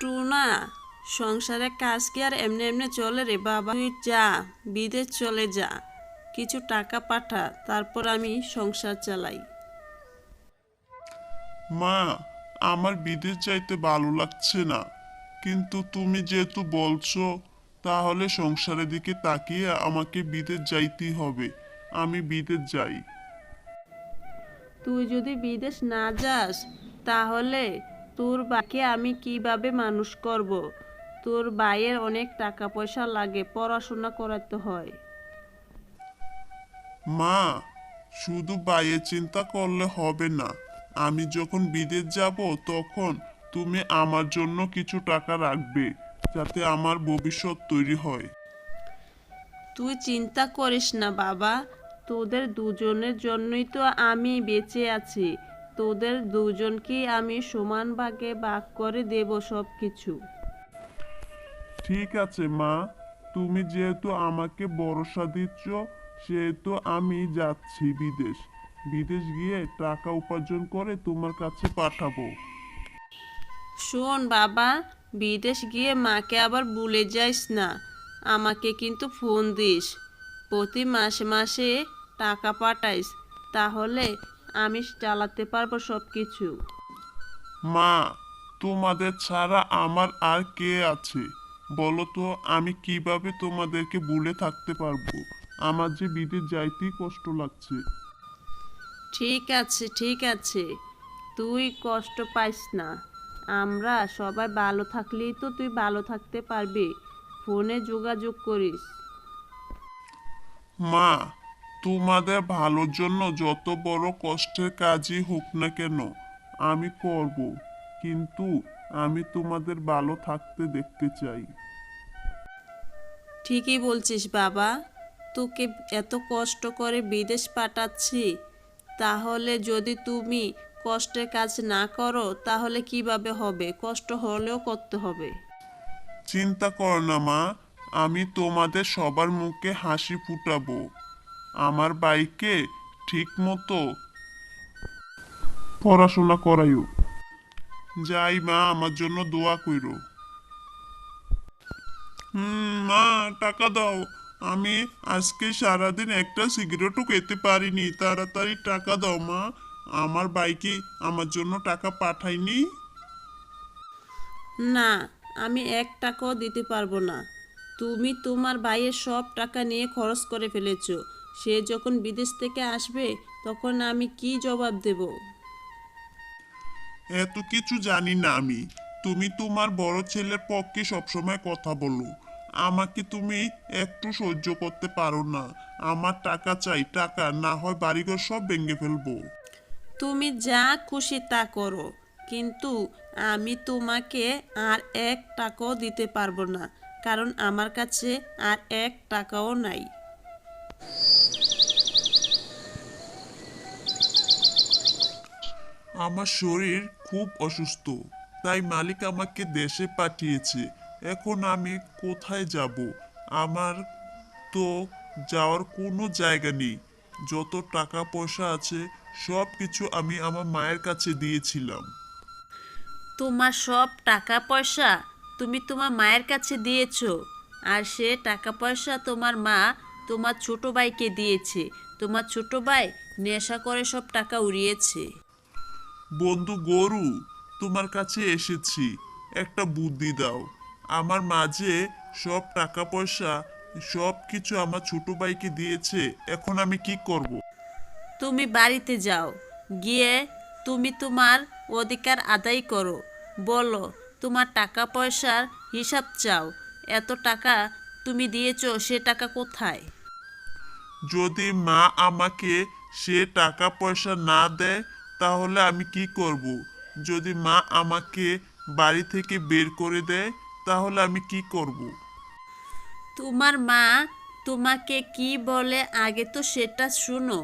Tuna সংসারে কাজ কি আর এমনি এমনি চলে রে বাবা? তুই যা বিদেশ চলে যা। কিছু টাকা পাঠা তারপর আমি সংসার চালাই। মা আমার বিদেশ যাইতে ভালো লাগছে না। কিন্তু তুমি যেহেতু বলছো তাহলে সংসারের দিকে তাকিয়ে আমাকে বিদেশ যাইতেই হবে। আমি বিদেশ যাই। তুই যদি বিদেশ না যাস তাহলে তোর বাকে আমি কীভাবে মানুষ করব। তোর ভাইয়ের অনেক টাকা পয়সা লাগে পড়াশোনা করাতে হয়। মা শুধু বাইয়ের চিন্তা করলে হবে না। আমি যখন বিদেশ যাব তখন তুমি আমার জন্য কিছু টাকা রাখবে যাতে আমার ভবিষ্যৎ তৈরি হয়। তুই চিন্তা করিস না বাবা। তোদের দুজনের জন্যই তো আমি বেঁচে আছি। তোদের দুজনকেই আমি সমান ভাগে ভাগ করে দেব সব কিছু ঠিক আছে মা। তুমি যেহেতু আমাকে ভরসা দিচ্ছ সেহেতু আমি যাচ্ছি বিদেশ। বিদেশ গিয়ে টাকা উপার্জন করে তোমার কাছে পাঠাবো। শোন বাবা বিদেশ গিয়ে মাকে আবার ভুলে যাইস না। আমাকে কিন্তু ফোন দিস। প্রতি মাসে মাসে টাকা পাঠাইস। তাহলে আমি চালাতে পারব সব কিছু মা তোমাদের ছাড়া আমার আর কে আছে? বলো তো আমি কীভাবে তোমাদেরকে ভুলে থাকতে পারব? আমার যে বিদেশ যাইতেই কষ্ট লাগছে। ঠিক আছে ঠিক আছে। তুই কষ্ট পাইস না। আমরা সবাই ভালো থাকলেই তো তুই ভালো থাকতে পারবি। ফোনে যোগাযোগ করিস। মা তোমাদের ভালোর জন্য যত বড় কষ্টের কাজই হোক না কেন আমি করব। কিন্তু আমি তোমাদের ভালো থাকতে দেখতে চাই। ঠিকই বলছিস বাবা। তোকে এত কষ্ট করে বিদেশ পাঠাচ্ছি তাহলে যদি তুমি কষ্টের কাজ না করো তাহলে কীভাবে হবে? কষ্ট হলেও করতে হবে। চিন্তা কর না মা আমি তোমাদের সবার মুখে হাসি ফুটাবো। আমার বাইকে ঠিক মতো পড়াশোনা করাইও যাই মা, আমার জন্য দোয়া কইরো। হুম, মা, টাকা দাও। আমি আজকে সারাদিন একটা সিগারেটও খেতে পারিনি। তাড়াতাড়ি টাকা দাও, মা। আমার বাইকে আমার জন্য টাকা পাঠায়নি না, আমি এক টাকাও দিতে পারব না। তুমি তোমার ভাইয়ের সব টাকা নিয়ে খরচ করে ফেলেছো। সে যখন বিদেশ থেকে আসবে তখন আমি কি জবাব দেব? এত কিছু জানি না আমি। তুমি তোমার বড় ছেলের পক্ষে সবসময় কথা বলো। আমাকে তুমি একটু সহ্য করতে পারো না। আমার টাকা চাই টাকা। না হয় বাড়িঘর সব ভেঙে ফেলব। তুমি যা খুশি তা করো কিন্তু আমি তোমাকে আর এক টাকাও দিতে পারব না কারণ আমার কাছে আর এক টাকাও নাই। আমার শরীর খুব অসুস্থ, তাই মালিক আমাকে দেশে পাঠিয়েছে। এখন আমি কোথায় যাব? আমার তো যাওয়ার কোনো জায়গা নেই। যত টাকা পয়সা আছে সব কিছু আমি আমার মায়ের কাছে দিয়েছিলাম। তোমার সব টাকা পয়সা তুমি তোমার মায়ের কাছে দিয়েছ, আর সে টাকা পয়সা তোমার মা তোমার ছোট ভাইকে দিয়েছে। তোমার ছোট ভাই নেশা করে সব টাকা উড়িয়েছে। বন্ধু গরু তোমার কাছে এসেছি। একটা বুদ্ধি দাও। আমার মাঝে সব টাকা পয়সা সব কিছু আমার ছোট ভাইকে দিয়েছে। এখন আমি কি করব। তুমি বাড়িতে যাও। গিয়ে তুমি তোমার অধিকার আদায় করো। বলো তোমার টাকা পয়সার হিসাব চাও। এত টাকা তুমি দিয়েছ সে টাকা কোথায়? যদি মা আমাকে সে টাকা পয়সা না দেয় তাহলে আমি কি করব। যদি মা আমাকে বাড়ি থেকে বের করে দেয় তাহলে আমি কি করব। তোমার মা তোমাকে কি বলে আগে তো সেটা শুনো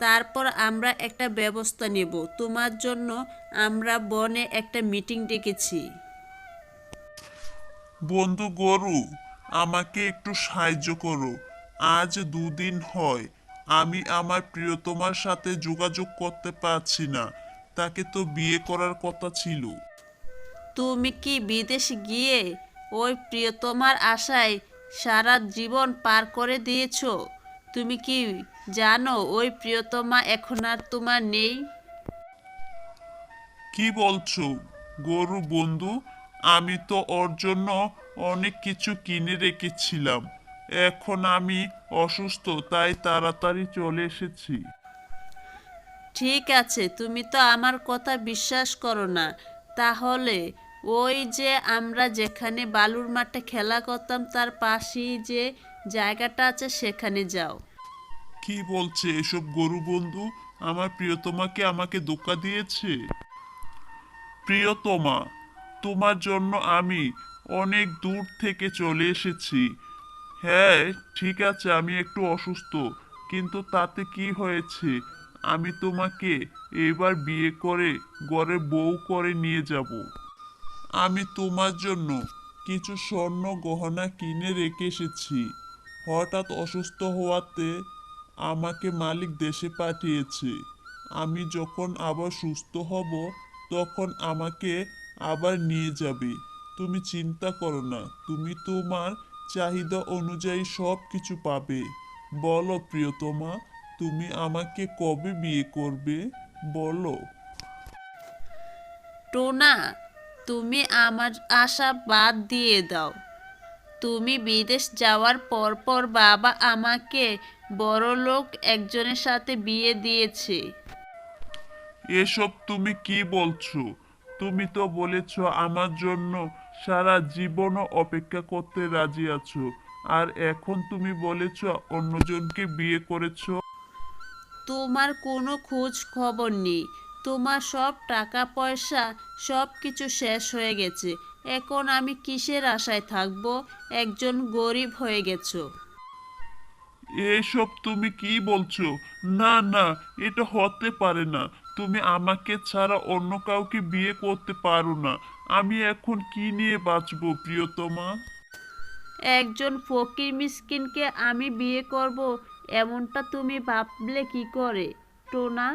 তারপর আমরা একটা ব্যবস্থা নেব তোমার জন্য আমরা বনে একটা মিটিং ডেকেছি বন্ধু গরু আমাকে একটু সাহায্য করো আজ দুদিন হয়। আমি আমার প্রিয়তমার সাথে যোগাযোগ করতে পারছি না। তাকে তো বিয়ে করার কথা ছিল। তুমি কি বিদেশ গিয়ে ওই প্রিয়তমার আশায় সারা জীবন পার করে দিয়েছ? তুমি কি জানো ওই প্রিয়তমা এখন আর তোমার নেই? কি বলছো গরু বন্ধু? আমি তো ওর জন্য অনেক কিছু কিনে রেখেছিলাম। এখন আমি অসুস্থ তাই তাড়াতাড়ি চলে এসেছি। ঠিক আছে তুমি তো আমার কথা বিশ্বাস করো না। তাহলে ওই যে আমরা যেখানে বালুর মাঠে খেলা করতাম তার পাশেই যে জায়গাটা আছে সেখানে যাও। কি বলছে এসব গরু বন্ধু? আমার প্রিয়তমাকে আমাকে ধোকা দিয়েছে? প্রিয়তমা তোমার জন্য আমি অনেক দূর থেকে চলে এসেছি। হ্যাঁ ঠিক আছে, আমি একটু অসুস্থ, কিন্তু তাতে কি হয়েছে? আমি তোমাকে এবার বিয়ে করে গড়ে বউ করে নিয়ে যাব। আমি তোমার জন্য কিছু স্বর্ণ গহনা কিনে রেখে এসেছি। হঠাৎ অসুস্থ হওয়াতে আমাকে মালিক দেশে পাঠিয়েছে। আমি যখন আবার সুস্থ হব, তখন আমাকে আবার নিয়ে যাবে। তুমি চিন্তা করো না, তুমি তোমার চাহিদা অনুযায়ী সব কিছু পাবে। বলো প্রিয়তমা তুমি আমাকে কবে বিয়ে করবে? বলো। টোনা তুমি আমার আশা বাদ দিয়ে দাও। তুমি বিদেশ যাওয়ার পর পর বাবা আমাকে বড়লোক একজনের সাথে বিয়ে দিয়েছে। এসব তুমি কি বলছো? তুমি তো বলেছ আমার জন্য সারা জীবনও অপেক্ষা করতে রাজি আছো। আর এখন তুমি বলেছ অন্যজনকে বিয়ে করেছ? তোমার কোনো খোঁজ খবর নেই। তোমার সব টাকা পয়সা সব কিছু শেষ হয়ে গেছে। এখন আমি কিসের আশায় থাকব? একজন গরিব হয়ে গেছো। এসব তুমি কি বলছো? না না এটা হতে পারে না। তুমি আমাকে ছাড়া অন্য কাউকে বিয়ে করতে পারো না। আমি এখন কি নিয়ে বাঁচবো প্রিয়তমা? একজন ফকির মিসকিনকে আমি বিয়ে করব এমনটা তুমি ভাবলে কি করে? টোনা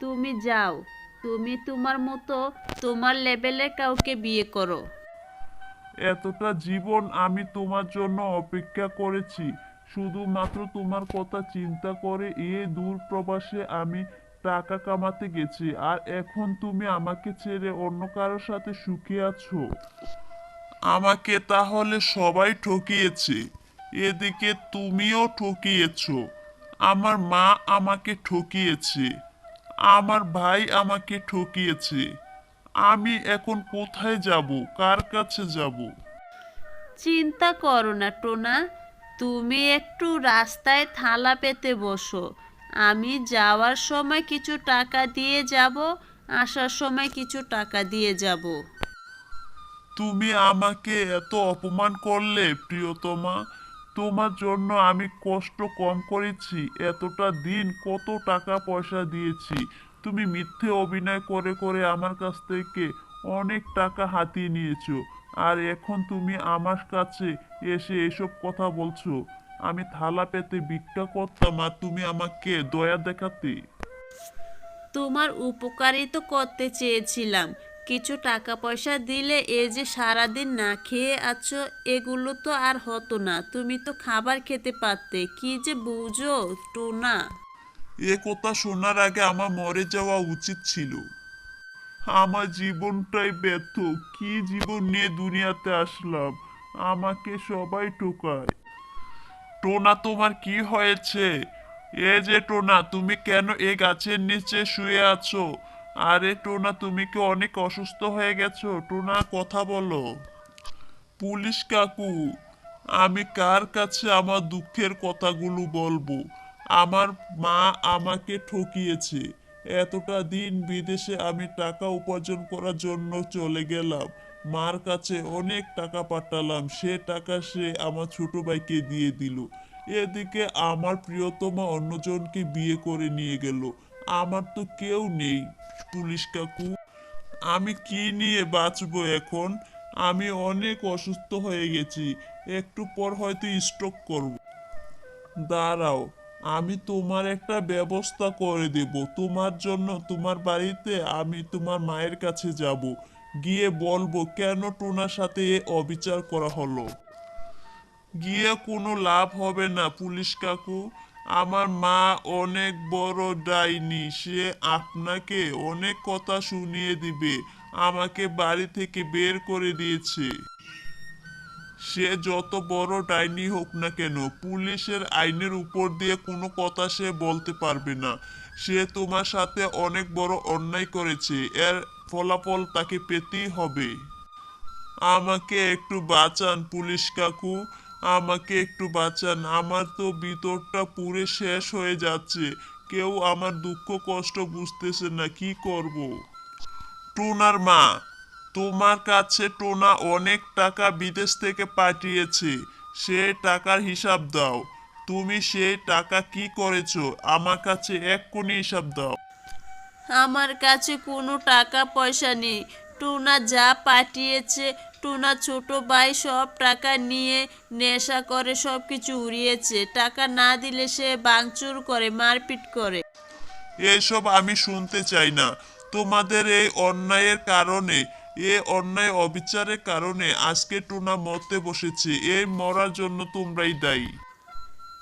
তুমি যাও। তুমি তোমার মতো তোমার লেভেলে কাউকে বিয়ে করো। এতটা জীবন আমি তোমার জন্য অপেক্ষা করেছি। শুধুমাত্র তোমার কথা চিন্তা করে এ দূর প্রবাসে আমি টাকা কামাতে গেছি, আর এখন তুমি আমাকে ছেড়ে অন্য কারোর সাথে সুখে আছো। আমাকে তাহলে সবাই ঠকিয়েছে, এদিকে তুমিও ঠকিয়েছো, আমার মা আমাকে ঠকিয়েছে, আমার ভাই আমাকে ঠকিয়েছে, আমি এখন কোথায় যাব, কার কাছে যাব? চিন্তা করো না, টোনা, তুমি একটু রাস্তায় থালা পেতে বসো আমি যাওয়ার সময় কিছু টাকা দিয়ে যাব, আসার সময় কিছু টাকা দিয়ে যাব। তুমি আমাকে এত অপমান করলে, প্রিয়তমা। তোমার জন্য আমি কষ্ট কম করেছি, এতটা দিন কত টাকা পয়সা দিয়েছি। তুমি মিথ্যে অভিনয় করে করে আমার কাছ থেকে অনেক টাকা হাতিয়ে নিয়েছো। আর এখন তুমি আমার কাছে এসে এসব কথা বলছো। আমি থালা পেতে ভিক্ষা করতাম আর তুমি আমাকে দয়া দেখাতে। তোমার উপকারই তো করতে চেয়েছিলাম। কিছু টাকা পয়সা দিলে এই যে সারাদিন না খেয়ে আছো এগুলো তো আর হতো না। তুমি তো খাবার খেতে পারতে। কি যে বুঝো টোনা। এ কথা শোনার আগে আমার মরে যাওয়া উচিত ছিল। আমার জীবনটাই ব্যর্থ। কি জীবন নিয়ে দুনিয়াতে আসলাম? আমাকে সবাই টোকায় টোনা, তোমার কি হয়েছে? এ যে টোনা, তুমি কেন এ গাছের নিচে শুয়ে আছো? আরে টোনা, তুমি কি অনেক অসুস্থ হয়ে গেছো? টোনা, কথা বলো। পুলিশ কাকু, আমি কার কাছে আমার দুঃখের কথাগুলো বলব? আমার মা আমাকে ঠকিয়েছে। এতটা দিন বিদেশে আমি টাকা উপার্জন করার জন্য চলে গেলাম। মার কাছে অনেক টাকা পাঠালাম, সে টাকা সে আমার ছোট ভাইকে দিয়ে দিল। এদিকে আমার প্রিয়তমা অন্যজনকে বিয়ে করে নিয়ে গেল। আমার তো কেউ নেই, পুলিশ কাকু। আমি কি নিয়ে বাঁচবো এখন? আমি অনেক অসুস্থ হয়ে গেছি, একটু পর হয়তো স্ট্রোক করব। দাঁড়াও, আমি তোমার একটা ব্যবস্থা করে দেব। তোমার জন্য তোমার বাড়িতে আমি তোমার মায়ের কাছে যাব। গিয়ে বলব কেন টোনার সাথে এ অবিচার করা হলো? গিয়ে কোনো লাভ হবে না পুলিশ কাকু। আমার মা অনেক বড় ডাইনি, সে আপনাকে অনেক কথা শুনিয়ে দিবে, আমাকে বাড়ি থেকে বের করে দিয়েছে। সে যত বড় ডাইনি হোক না কেন, পুলিশের আইনের উপর দিয়ে কোনো কথা সে বলতে পারবে না। সে তোমার সাথে অনেক বড় অন্যায় করেছে। এর ফলাফল তাকে পেতেই হবে। আমাকে একটু বাঁচান পুলিশ কাকু, আমাকে একটু বাঁচান। আমার তো ভিতরটা পুরে শেষ হয়ে যাচ্ছে। কেউ আমার দুঃখ কষ্ট বুঝতেছে না, কি করব? টোনার মা, তোমার কাছে টোনা অনেক টাকা বিদেশ থেকে পাঠিয়েছে। সে টাকার হিসাব দাও। তুমি সেই টাকা কি করেছ? আমার কাছে এক্ষুনি হিসাব দাও। আমার কাছে কোনো টাকা পয়সা নেই। টুনা যা পাঠিয়েছে, টুনা ছোট ভাই সব টাকা নিয়ে নেশা করে সব কিছু উড়িয়েছে। টাকা না দিলে সে বাংচুর করে, মারপিট করে। এসব আমি শুনতে চাই না। তোমাদের এই অন্যায়ের কারণে, এ অন্যায় অবিচারের কারণে আজকে টুনা মরতে বসেছে। এই মরার জন্য তোমরাই দায়ী।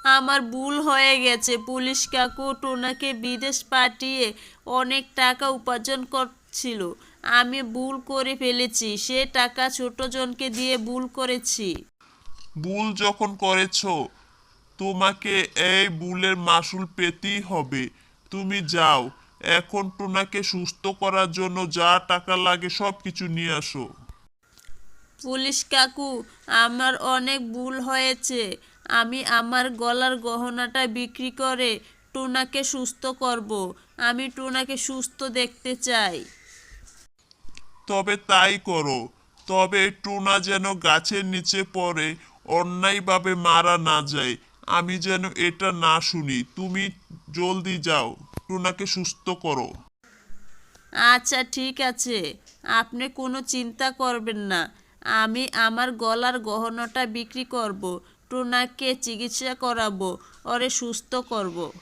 আমার ভুল হয়ে গেছে। পুলিশ কাকু টোনাকে বিদেশ পাঠিয়ে অনেক টাকা উপার্জন করছিল। আমি ভুল করে ফেলেছি। সে টাকা ছোট জনকে দিয়ে ভুল করেছি। ভুল যখন করেছ তোমাকে এই ভুলের মাসুল পেতেই হবে। তুমি যাও এখন টোনাকে সুস্থ করার জন্য যা টাকা লাগে সব কিছু নিয়ে আসো। পুলিশ কাকু আমার অনেক ভুল হয়েছে। আমি আমার গলার গহনাটা বিক্রি করে টুনাকে সুস্থ করব। আমি টুনাকে সুস্থ দেখতে চাই। তবে তাই করো। তবে টুনা যেন গাছের নিচে পড়ে অন্যায়ভাবে মারা না যায়। আমি যেন এটা না শুনি। তুমি জলদি যাও। টুনাকে সুস্থ করো। আচ্ছা ঠিক আছে। আপনি কোনো চিন্তা করবেন না। আমি আমার গলার গহনাটা বিক্রি করব। টুনাকে চিকিৎসা করাবো ওরে সুস্থ করব।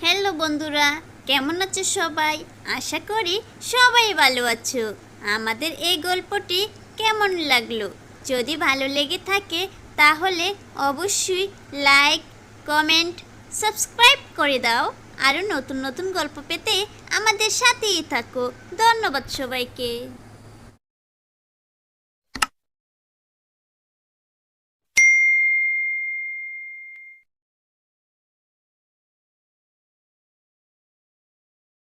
হ্যালো বন্ধুরা, কেমন আছো সবাই? আশা করি সবাই ভালো আছো। আমাদের এই গল্পটি কেমন লাগল? যদি ভালো লেগে থাকে, তাহলে অবশ্যই লাইক, কমেন্ট, সাবস্ক্রাইব করে দাও। আরও নতুন নতুন গল্প পেতে আমাদের সাথেই থাকো। ধন্যবাদ সবাইকে।